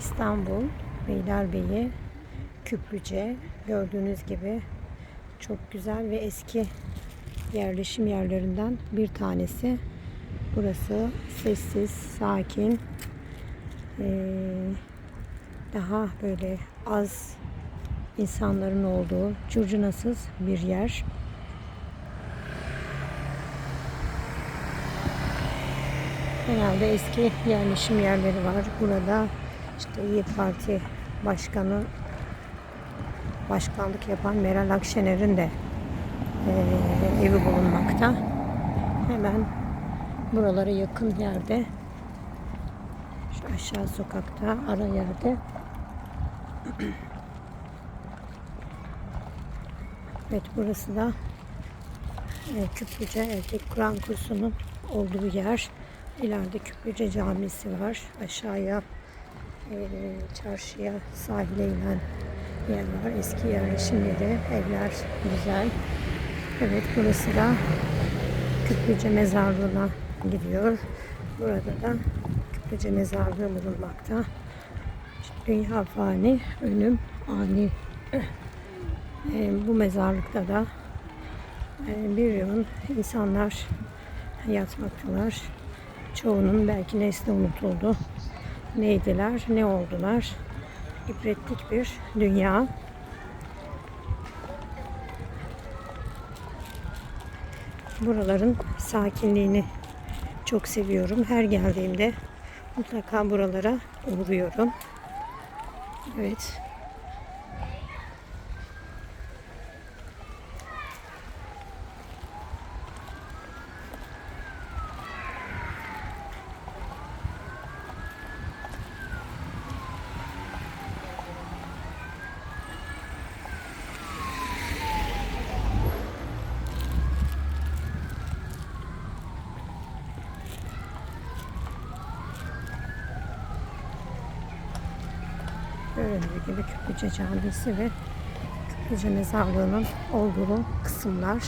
İstanbul Beylerbeyi Küplüce gördüğünüz gibi çok güzel ve eski yerleşim yerlerinden bir tanesi. Burası sessiz, sakin, ee, daha böyle az insanların olduğu curcunasız bir yer. Genelde eski yerleşim yerleri var. Burada işte İyi Parti Başkanı başkanlık yapan Meral Akşener'in de eee, evi bulunmakta. Hemen buralara yakın yerde şu aşağı sokakta ara yerde Evet burası da e, Küplüce Erkek Kur'an kursunun olduğu yer. İleride Küplüce Camisi var. Aşağıya e, çarşıya sahile inen yer var. Eski yerleşim yeri. Evler güzel. Evet burası da Küplüce Mezarlığı'na gidiyor. Burada da Küplüce Mezarlığı bulunmakta. Dünya fani, ölüm ani. E, bu mezarlıkta da e, bir yığın insanlar yatmaktalar. Çoğunun belki nesli unutuldu. Neydiler, ne oldular? İbretlik bir dünya. Buraların sakinliğini çok seviyorum. Her geldiğimde mutlaka buralara uğruyorum. Evet. Görüldüğü gibi Küplüce Camisi ve Küplüce Mezarlığı'nın olduğu kısımlar.